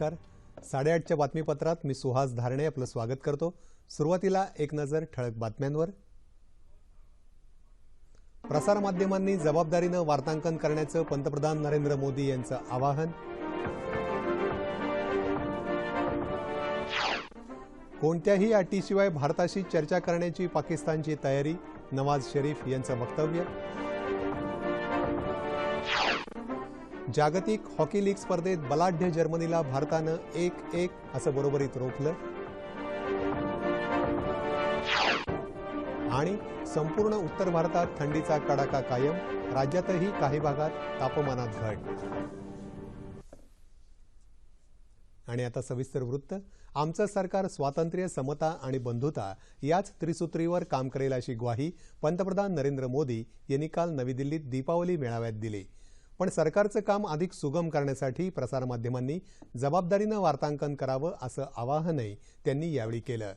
नमस्कार. साडेआठच्या बातमीपत्रात मी सुहास धारणे आपलं स्वागत करतो. सुरुवातीला एक नजर ठळक बातम्यांवर. प्रसारमाध्यमांनी जबाबदारीनं वार्तांकन करण्याचं पंतप्रधान नरेंद्र मोदी यांचं आवाहन. कोणत्याही अटीशिवाय भारताशी चर्चा करण्याची पाकिस्तानची तयारी नवाज शरीफ यांचं वक्तव्य. जागतिक हॉकी लीग स्पर्धेत बलाढ्य जर्मनीला भारतानं एक एक असं बरोबरीत रोखलं. आणि संपूर्ण उत्तर भारतात थंडीचा कडाका कायम राज्यातही काही भागात तापमानात घट. आणि आता सविस्तर वृत्त. आमचं सरकार स्वातंत्र्य समता आणि बंधुता याच त्रिसूत्रीवर काम करेल अशी ग्वाही पंतप्रधान नरेंद्र मोदी यांनी काल नवी दिल्लीत दीपावली मेळाव्यात दिली. पण सरकारचं काम अधिक सुगम करण्यासाठी प्रसारमाध्यमांनी जबाबदारीनं वार्तांकन करावं असं आवाहनही त्यांनी यावेळी केलं.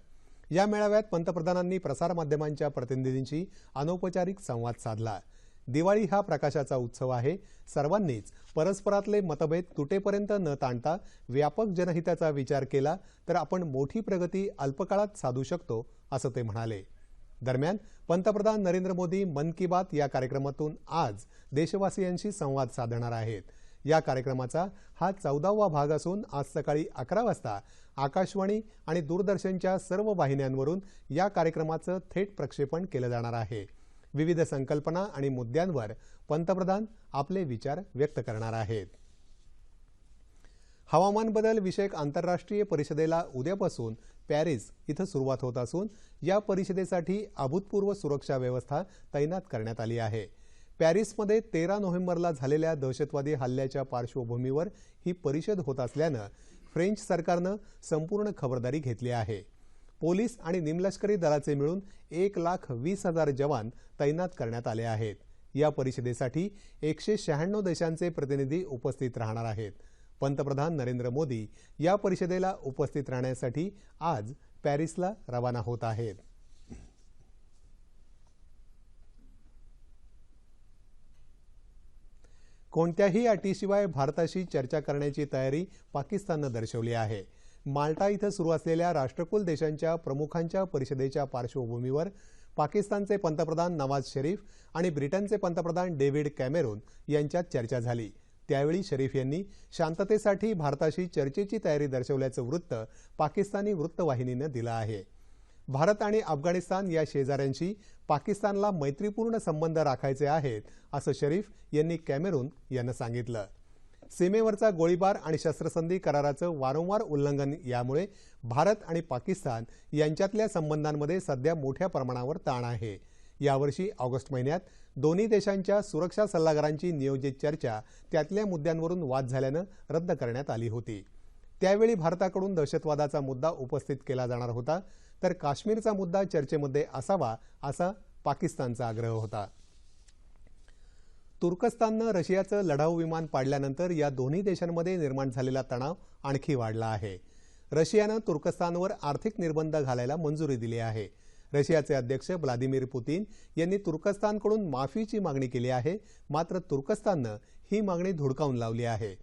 या मेळाव्यात पंतप्रधानांनी प्रसारमाध्यमांच्या प्रतिनिधींशी अनौपचारिक संवाद साधला. दिवाळी हा प्रकाशाचा उत्सव आहे. सर्वांनीच परस्परातले मतभेद तुटेपर्यंत न ताणता व्यापक जनहिताचा विचार केला तर आपण मोठी प्रगती अल्पकाळात साधू शकतो असं ते म्हणाले. दरम्यान पंतप्रधान नरेंद्र मोदी मन की बात या कार्यक्रमातून आज देशवासियांशी संवाद साधणार आहेत. या कार्यक्रमाचा हा चौदावा भाग असून आज सकाळी अकरा वाजता आकाशवाणी आणि दूरदर्शनच्या सर्व वाहिन्यांवरून या कार्यक्रमाचं थेट प्रक्षेपण केलं जाणार आहे. विविध संकल्पना आणि मुद्द्यांवर पंतप्रधान आपले विचार व्यक्त करणार आहेत. हवामान बदल विषयक आंतरराष्ट्रीय परिषदेला उद्यापासून पॅरिस इथं सुरुवात होत असून या परिषदेसाठी अभूतपूर्व सुरक्षा व्यवस्था तैनात करण्यात आली आहे. पॅरिसमध्ये तेरा नोव्हेंबरला झालेल्या दहशतवादी हल्ल्याच्या पार्श्वभूमीवर ही परिषद होत असल्यानं फ्रेंच सरकारनं संपूर्ण खबरदारी घेतली आहे. पोलीस आणि निमलष्करी दलाचे मिळून एक लाख वीस हजार जवान तैनात करण्यात आले आहेत. या परिषदेसाठी एकशे शहाण्णव देशांचे प्रतिनिधी उपस्थित राहणार आहेत. पंतप्रधान नरेंद्र मोदी या परिषदेला उपस्थित राहण्यासाठी आज पॅरिसला रवाना होत आहेत. कोणत्याही अटीशिवाय भारताशी चर्चा करण्याची तयारी पाकिस्ताननं दर्शवली आहे. माल्टा इथं सुरू असलेल्या राष्ट्रकुल देशांच्या प्रमुखांच्या परिषदेच्या पार्श्वभूमीवर पाकिस्तानचे पंतप्रधान नवाज शरीफ आणि ब्रिटनचे पंतप्रधान डेव्हिड कॅमेरून यांच्यात चर्चा झाली. त्यावेळी शरीफ यांनी शांततेसाठी भारताशी चर्चेची तयारी दर्शवल्याचं वृत्त पाकिस्तानी वृत्तवाहिनीनं दिलं आहे. भारत आणि अफगाणिस्तान या शेजाऱ्यांशी पाकिस्तानला मैत्रीपूर्ण संबंध राखायचे आहेत असं शरीफ यांनी कॅमेरून यांना सांगितलं. सीमेवरचा गोळीबार आणि शस्त्रसंधी कराराचं वारंवार उल्लंघन यामुळे भारत आणि पाकिस्तान यांच्यातल्या संबंधांमध्ये सध्या मोठ्या प्रमाणावर ताण आहे. यावर्षी ऑगस्ट महिन्यात दोन्ही देशांच्या सुरक्षा सल्लागारांची नियोजित चर्चा त्यातल्या मुद्द्यांवरून वाद झाल्यानं रद्द करण्यात आली होती. त्यावेळी भारताकडून दहशतवादाचा मुद्दा उपस्थित केला जाणार होता तर काश्मीरचा मुद्दा चर्चेमध्ये असावा असा पाकिस्तानचा आग्रह होता. तुर्कस्ताननं रशियाचं लढाऊ विमान पाडल्यानंतर या दोन्ही देशांमध्ये निर्माण झालेला तणाव आणखी वाढला आहे. रशियानं तुर्कस्तानवर आर्थिक निर्बंध घालायला मंजुरी दिली आहे. रशियाचे अध्यक्ष व्लादिमीर पुतीन यांनी तुर्कस्तानकडून माफीची मागणी केली आहे. मात्र तुर्कस्ताननं ही मागणी धुडकावून लावली आहे.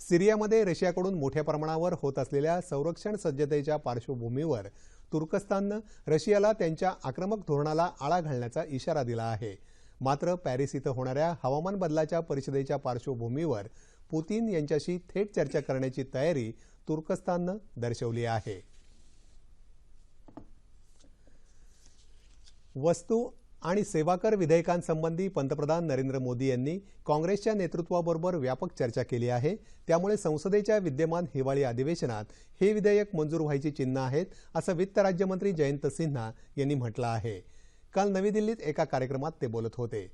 सिरियामध्ये रशियाकडून मोठ्या प्रमाणावर होत असलेल्या संरक्षण सज्जतेच्या पार्श्वभूमीवर तुर्कस्ताननं रशियाला त्यांच्या आक्रमक धोरणाला आळा घालण्याचा इशारा दिला आहे. मात्र पॅरिस इथं होणाऱ्या हवामान बदलाच्या परिषदेच्या पार्श्वभूमीवर पुतीन यांच्याशी थेट चर्चा करण्याची तयारी तुर्कस्ताननं दर्शवली आहे. वस्तू आणि सेवाकर विधेयकांसंबंधी पंतप्रधान नरेंद्र मोदी यांनी काँग्रेसच्या नेतृत्वाबरोबर व्यापक चर्चा केली आहे. त्यामुळे संसदेच्या विद्यमान हिवाळी अधिवेशनात हे विधेयक मंजूर व्हायची चिन्ह आहेत असं वित्त राज्यमंत्री जयंत सिन्हा यांनी म्हटलं आहे. काल नवी दिल्लीत एका कार्यक्रमात ते बोलत होते.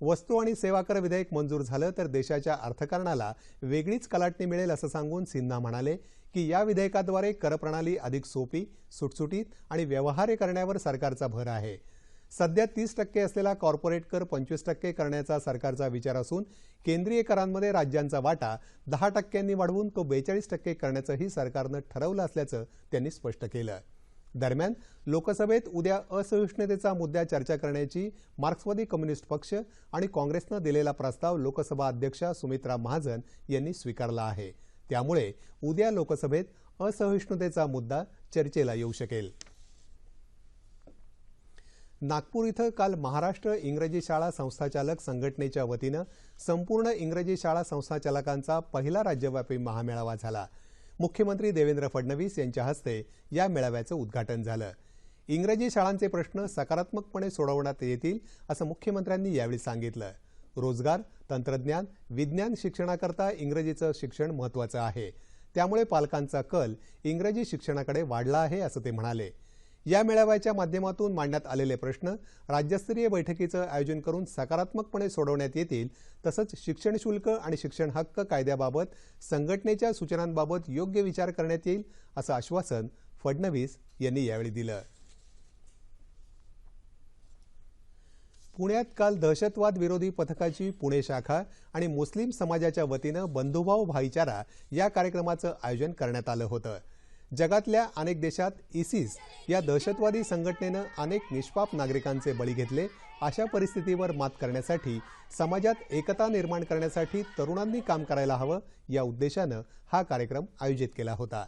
वस्तू आणि सेवाकर विधेयक मंजूर झालं तर देशाच्या अर्थकारणाला वेगळीच कलाटणी मिळेल असं सांगून सिन्हा म्हणाले की या विधेयकाद्वारे करप्रणाली अधिक सोपी सुटसुटीत आणि व्यवहार्य करण्यावर सरकारचा भर आहे. सध्या तीस टक्के असलेला कॉर्पोरेट कर पंचवीस टक्के करण्याचा सरकारचा विचार असून केंद्रीय करांमध्ये राज्यांचा वाटा दहा टक्क्यांनी वाढवून तो बेचाळीस टक्के करण्याचंही सरकारनं ठरवलं असल्याचं त्यांनी स्पष्ट केलं. दरम्यान लोकसभेत उद्या असहिष्णुतेचा मुद्दा चर्चा करण्याची मार्क्सवादी कम्युनिस्ट पक्ष आणि काँग्रेसनं दिलेला प्रस्ताव लोकसभा अध्यक्षा सुमित्रा महाजन यांनी स्वीकारला आहे. त्यामुळे उद्या लोकसभेत असहिष्णुतेचा मुद्दा चर्चेला येऊ शकेल. नागपूर इथं काल महाराष्ट्र इंग्रजी शाळा संस्थाचालक संघटनेच्या वतीनं संपूर्ण इंग्रजी शाळा संस्थाचालकांचा पहिला राज्यव्यापी महामेळावा झाला. मुख्यमंत्री देवेंद्र फडणवीस यांच्या हस्ते या मेळाव्याचं उद्घाटन झालं. इंग्रजी शाळांचे प्रश्न सकारात्मकपणे सोडवण्यात येतील असं मुख्यमंत्र्यांनी यावेळी सांगितलं. रोजगार तंत्रज्ञान विज्ञान शिक्षणाकरता इंग्रजीचं शिक्षण महत्त्वाचं आहे. त्यामुळे पालकांचा कल इंग्रजी शिक्षणाकडे वाढला आहे असं ते म्हणाले. या मेळाव्याच्या माध्यमातून मांडण्यात आलेले प्रश्न राज्यस्तरीय बैठकीचं आयोजन करून सकारात्मकपणे सोडवण्यात येतील तसंच शिक्षण शुल्क आणि शिक्षण हक्क कायद्याबाबत संघटनेच्या सूचनांबाबत योग्य विचार करण्यात येईल असं आश्वासन फडणवीस यांनी यावेळी दिलं. पुण्यात काल दहशतवाद विरोधी पथकाची पुणे शाखा आणि मुस्लिम समाजाच्या वतीनं बंधुभाव भाईचारा या कार्यक्रमाचं आयोजन करण्यात आलं होतं. जगातल्या अनेक देशात इसिस या दहशतवादी संघटनेनं अनेक निष्पाप नागरिकांचे बळी घेतले अशा परिस्थितीवर मात करण्यासाठी समाजात एकता निर्माण करण्यासाठी तरुणांनी काम करायला हवं या उद्देशानं हा कार्यक्रम आयोजित केला होता.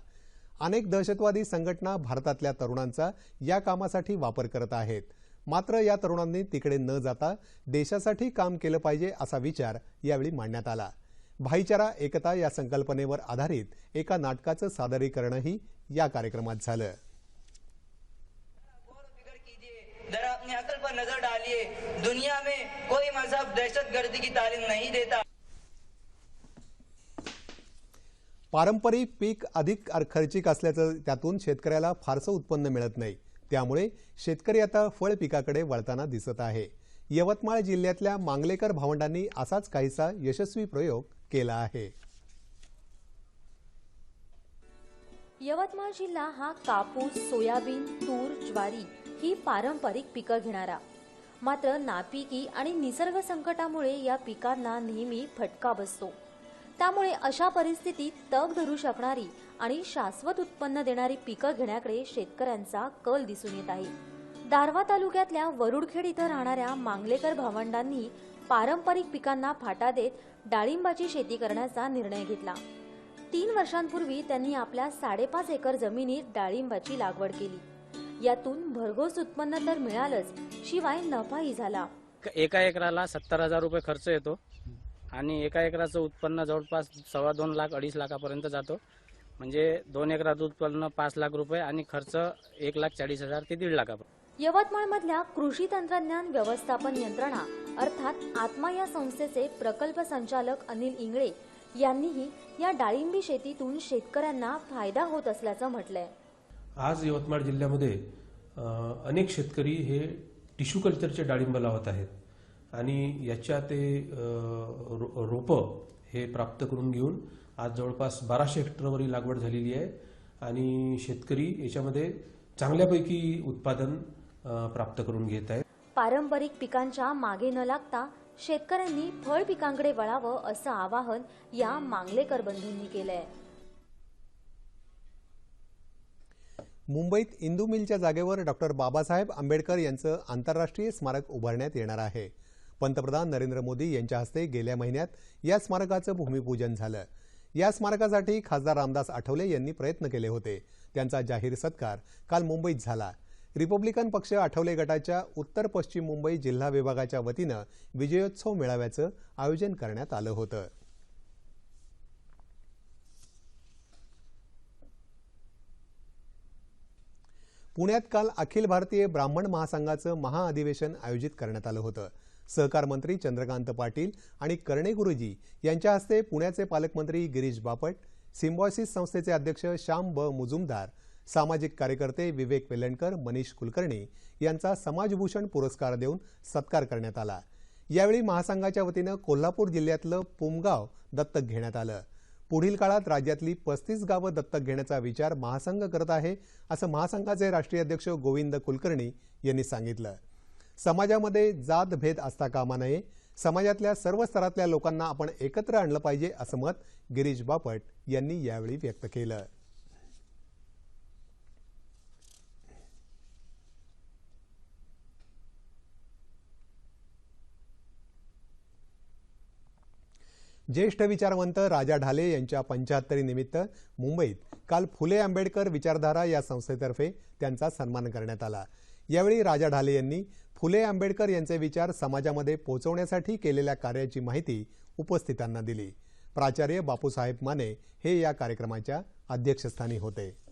अनेक दहशतवादी संघटना भारतातल्या तरुणांचा या कामासाठी वापर करत आहेत. मात्र या तरुणांनी तिकडे न जाता देशासाठी काम केलं पाहिजे असा विचार यावेळी मांडण्यात आला. भाईचारा एकता या संकल्पनेवर आधारित एका नाटकाचं सादरीकरणही या कार्यक्रमात झालं. गौर फिक्र कीजिए जरा अपनी अकल पर नजर डालिए. दुनिया में कोई मजहब दहशत गर्दी की तालीम नहीं देता। पारंपरिक पीक अधिक खर्चिक असल्याचं त्यातून शेतकऱ्याला फारसं उत्पन्न मिळत नाही. त्यामुळे शेतकरी आता फळ पिकाकडे वळताना दिसत आहे. यवतमाळ जिल्ह्यातल्या मांगलेकर भावंडांनी असाच काहीसा यशस्वी प्रयोग केला आहे. यवतमाळ जिल्हा हा कापूस सोयाबीन तूर ज्वारी ही पारंपरिक पिकं घेणारा. मात्र नापिकी आणि निसर्ग संकटामुळे या पिकांना नेहमी फटका बसतो. त्यामुळे अशा परिस्थितीत तग धरू शकणारी आणि शाश्वत उत्पन्न देणारी पिकं घेण्याकडे शेतकऱ्यांचा कल दिसून येत आहे. दारवा तालुक्यातल्या वरुडखेड इथं राहणाऱ्या मांगलेकर भावंडांनी पारंपरिक पिकांना फाटा देत डाळिंबाची शेती करण्याचा निर्णय घेतला. तीन वर्षांपूर्वी त्यांनी आपल्या साडेपाच एकर जमिनीत डाळिंबाची लागवड केली. यातून भरघोस उत्पन्न तर मिळालंच शिवाय नफाही झाला. एका एकराला सत्तर हजार रुपये खर्च येतो आणि एका एकराचं उत्पन्न जवळपास सव्वा दोन लाख अडीच लाखापर्यंत जातो. म्हणजे दोन एकराचं उत्पन्न पाच लाख रुपये आणि खर्च एक लाख चाळीस हजार ते दीड लाखापर्यंत. यवतमाळमधल्या कृषी तंत्रज्ञान व्यवस्थापन यंत्रणा अर्थात आत्मा या संस्थेचे प्रकल्प संचालक अनिल इंगळे यांनीही या डाळिंबी शेतीतून शेतकऱ्यांना फायदा होत असल्याचं म्हटलंय. आज यवतमाळ जिल्ह्यामध्ये अनेक शेतकरी हे टिश्यू कल्चरचे डाळिंब लावत आहेत आणि याच्या ते रो- रोपं हे प्राप्त करून घेऊन आज जवळपास बाराशे हेक्टरवरील लागवड झालेली आहे आणि शेतकरी याच्यामध्ये चांगल्यापैकी उत्पादन प्राप्त करून घेत आहेत. पारंपरिक पिकांच्या मागे न लागता शेतकऱ्यांनी फळ पिकांकडे वळावं असं आवाहन या मांगलेकर बंधूंनी केलंय. मुंबईत इंदू मिलच्या जागेवर डॉक्टर बाबासाहेब आंबेडकर यांचं आंतरराष्ट्रीय स्मारक उभारण्यात येणार आहे. पंतप्रधान नरेंद्र मोदी यांच्या हस्ते गेल्या महिन्यात या स्मारकाचं भूमिपूजन झालं. या स्मारकासाठी खासदार रामदास आठवले यांनी प्रयत्न केले होते. त्यांचा जाहीर सत्कार काल मुंबईत झाला. रिपब्लिकन पक्ष आठवले गटाच्या उत्तर पश्चिम मुंबई जिल्हा विभागाच्या वतीनं विजयोत्सव मेळाव्याचं आयोजन करण्यात आलं होतं. पुण्यात काल अखिल भारतीय ब्राह्मण महासंघाचं महाअधिवेशन आयोजित करण्यात आलं होतं. सहकार मंत्री चंद्रकांत पाटील आणि कर्णे गुरुजी यांच्या हस्ते पुण्याचे पालकमंत्री गिरीश बापट सिम्बॉयसिस संस्थेचे अध्यक्ष श्याम ब मुजुमदार सामाजिक कार्यकर्ते विवेक वेलणकर मनीष कुलकर्णी यांचा समाजभूषण पुरस्कार देऊन सत्कार करण्यात आला. यावेळी महासंघाच्या वतीनं कोल्हापूर जिल्ह्यातलं पुमगाव दत्तक घेण्यात आलं. पुढील काळात राज्यातली पस्तीस गावं दत्तक घेण्याचा विचार महासंघ करत आहे असं महासंघाचे राष्ट्रीय अध्यक्ष गोविंद कुलकर्णी यांनी सांगितलं. समाजामध्ये जात भेद असता कामा नये. समाजातल्या सर्व स्तरातल्या लोकांना आपण एकत्र आणलं पाहिजे असं मत गिरीश बापट यांनी यावेळी व्यक्त केलं. ज्येष्ठ विचारवंत राजा ढाले यांच्या पंच्याहत्तरी निमित्त मुंबईत काल फुले आंबेडकर विचारधारा या संस्थेतर्फे त्यांचा सन्मान करण्यात आला. यावेळी राजा ढाले यांनी फुले आंबेडकर यांचे विचार समाजामध्ये पोहोचवण्यासाठी केलेल्या कार्याची माहिती उपस्थितांना दिली. प्राचार्य बापूसाहेब माने हे या कार्यक्रमाच्या अध्यक्षस्थानी होते.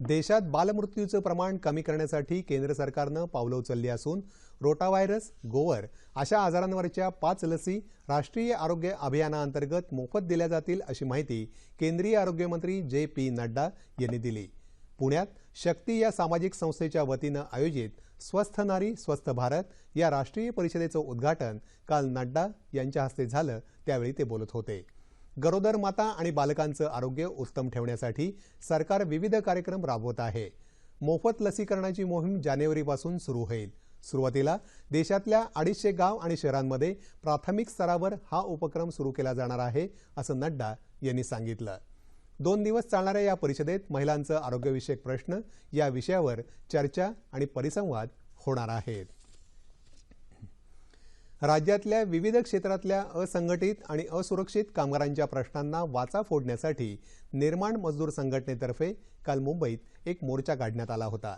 देशात बालमृत्यूचं प्रमाण कमी करण्यासाठी केंद्र सरकारनं पावलं उचलली असून रोटाव्हायरस गोवर अशा आजारांवरच्या पाच लसी राष्ट्रीय आरोग्य अभियानाअंतर्गत मोफत दिल्या जातील अशी माहिती केंद्रीय आरोग्यमंत्री जे पी नड्डा यांनी दिली. पुण्यात शक्ती या सामाजिक संस्थेच्या वतीनं आयोजित स्वस्थ नारी स्वस्थ भारत या राष्ट्रीय परिषदेचं उद्घाटन काल नड्डा यांच्या हस्ते झालं त्यावेळी ते बोलत होते. गरोदर माता आणि बालकांचं आरोग्य उत्तम ठेवण्यासाठी सरकार विविध कार्यक्रम राबवत आहे. मोफत लसीकरणाची मोहीम जानेवारीपासून सुरू होईल. सुरुवातीला देशातल्या अडीचशे गाव आणि शहरांमध्ये प्राथमिक स्तरावर हा उपक्रम सुरू केला जाणार आहे असं नड्डा यांनी सांगितलं. दोन दिवस चालणाऱ्या या परिषदेत महिलांचं आरोग्यविषयक प्रश्न या विषयावर चर्चा आणि परिसंवाद होणार आहेत. राज्यातल्या विविध क्षेत्रातल्या असंघटित आणि असुरक्षित कामगारांच्या प्रश्नांना वाचा फोडण्यासाठी निर्माण मजदूर संघटनेतर्फे काल मुंबईत एक मोर्चा काढण्यात आला होता.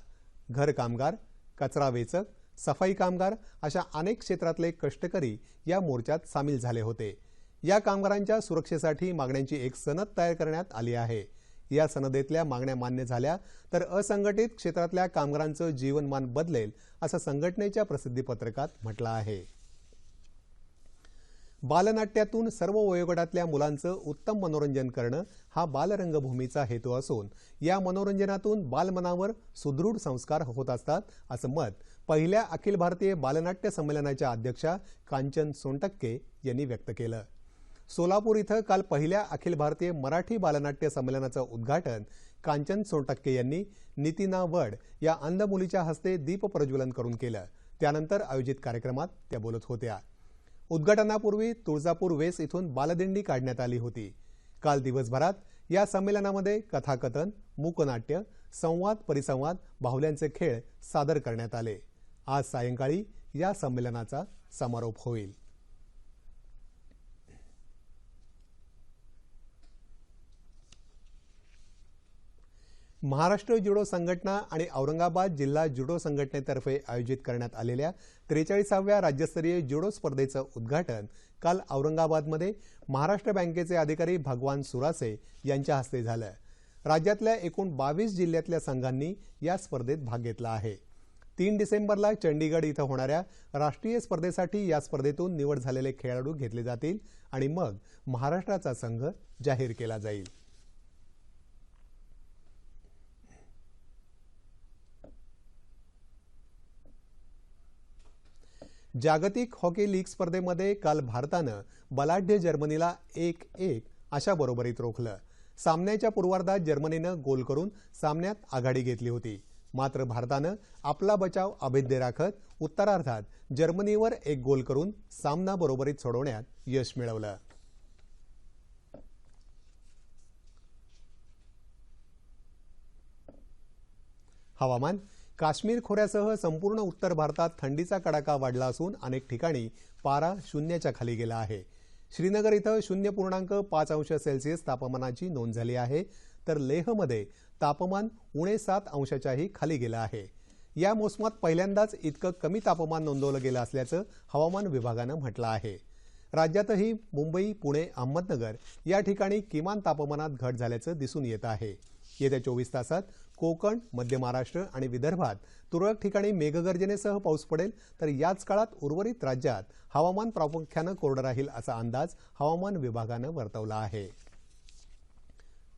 घर कामगार कचरा वेचक सफाई कामगार अशा अनेक क्षेत्रातले कष्टकरी या मोर्चात सामील झाले होते. या कामगारांच्या सुरक्षेसाठी मागण्यांची एक सनद तयार करण्यात आली आहे. या सनदेतल्या मागण्या मान्य झाल्या तर असंघटित क्षेत्रातल्या कामगारांचं जीवनमान बदलेल असं संघटनेच्या प्रसिद्धीपत्रकात म्हटलं आहे. बालनाट्यातून सर्व वयोगटातल्या मुलांचं उत्तम मनोरंजन करणं हा बालरंगभूमीचा हेतू असून या मनोरंजनातून बालमनावर सुदृढ संस्कार होत असतात असं मत पहिल्या अखिल भारतीय बालनाट्य संमेलनाच्या अध्यक्षा कांचन सोनटक्के यांनी व्यक्त केलं. सोलापूर इथं काल पहिल्या अखिल भारतीय मराठी बालनाट्य संमेलनाचं उद्घाटन कांचन सोनटक्के यांनी नितीना वड या अंध मुलीच्या हस्ते दीप प्रज्वलन करून केलं. त्यानंतर आयोजित कार्यक्रमात त्या बोलत होत्या. उद्घाटनापूर्वी तुळजापूर वेस इथून बालदिंडी काढण्यात आली होती. काल दिवसभरात या संमेलनामध्ये कथाकथन मूकनाट्य संवाद परिसंवाद बाहुल्यांचे खेळ सादर करण्यात आले. आज सायंकाळी या संमेलनाचा समारोप होईल. महाराष्ट्र जुडो संघटना आणि औरंगाबाद जिल्हा जुडो संघटनेतर्फे आयोजित करण्यात आलेल्या त्रेचाळीसाव्या राज्यस्तरीय जुडो स्पर्धेचं उद्घाटन काल औरंगाबादमध्ये महाराष्ट्र बँकेचे अधिकारी भगवान सुरासे यांच्या हस्ते झालं. राज्यातल्या एकूण बावीस जिल्ह्यातल्या संघांनी या स्पर्धेत भाग घेतला आहे. तीन डिसेंबरला चंडीगड इथं होणाऱ्या राष्ट्रीय स्पर्धेसाठी या स्पर्धेतून निवड झालेले खेळाडू घेतले जातील आणि मग महाराष्ट्राचा संघ जाहीर केला जाईल. जागतिक हॉकी लीग स्पर्धेमध्ये काल भारतानं बलाढ्य जर्मनीला एक एक अशा बरोबरीत रोखलं. सामन्याच्या पूर्वार्धात जर्मनीनं गोल करून सामन्यात आघाडी घेतली होती. मात्र भारतानं आपला बचाव अभेद्य राखत उत्तरार्धात जर्मनीवर एक गोल करून सामना बरोबरीत सोडवण्यात यश मिळवलं. हवामान काश्मीर खोऱ्यासह संपूर्ण उत्तर भारतात थंडीचा कडाका वाढला असून अनेक ठिकाणी पारा शून्याच्या खाली गेला आहे. श्रीनगर इथं शून्य पूर्णांक पाच अंश सेल्सिअस तापमानाची नोंद झाली आहे. तर लेहमध्ये तापमान उणे सात अंशाच्याही खाली गेलं आहे. या मोसमात पहिल्यांदाच इतकं कमी तापमान नोंदवलं गेलं असल्याचं हवामान विभागानं म्हटलं आहे. राज्यातही मुंबई पुणे अहमदनगर या ठिकाणी किमान तापमानात घट झाल्याचं दिसून येत आहे. येत्या चोवीस तासात कोकण मध्य महाराष्ट्र आणि विदर्भात तुरळक ठिकाणी मेघगर्जनेसह पाऊस पडेल तर याच काळात उर्वरित राज्यात हवामान प्रामुख्यानं कोरडं राहील असा अंदाज हवामान विभागानं वर्तवला आहे.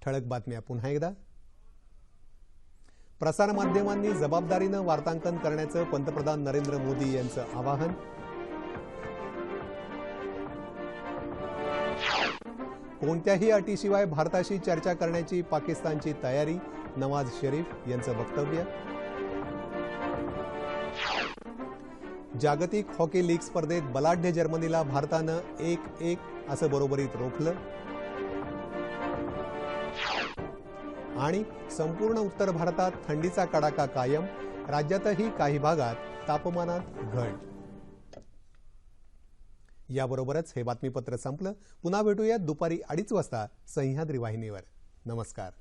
ठळक बातम्या पुन्हा एकदा. प्रसारमाध्यमांनी जबाबदारीनं वार्तांकन करण्याचं पंतप्रधान नरेंद्र मोदी यांचं आवाहन. कोणत्याही अटीशिवाय भारताशी चर्चा करण्याची पाकिस्तानची तयारी नवाज शरीफ यांचं वक्तव्य. जागतिक हॉकी लीग स्पर्धेत बलाढ्य जर्मनीला भारतानं एक एक असं बरोबरीत रोखलं. आणि संपूर्ण उत्तर भारतात थंडीचा कडाका कायम राज्यातही काही भागात तापमानात घट. याबरोबरच हे बातमीपत्र संपलं. पुन्हा भेटूयात दुपारी अडीच वाजता सह्याद्री वाहिनीवर. नमस्कार.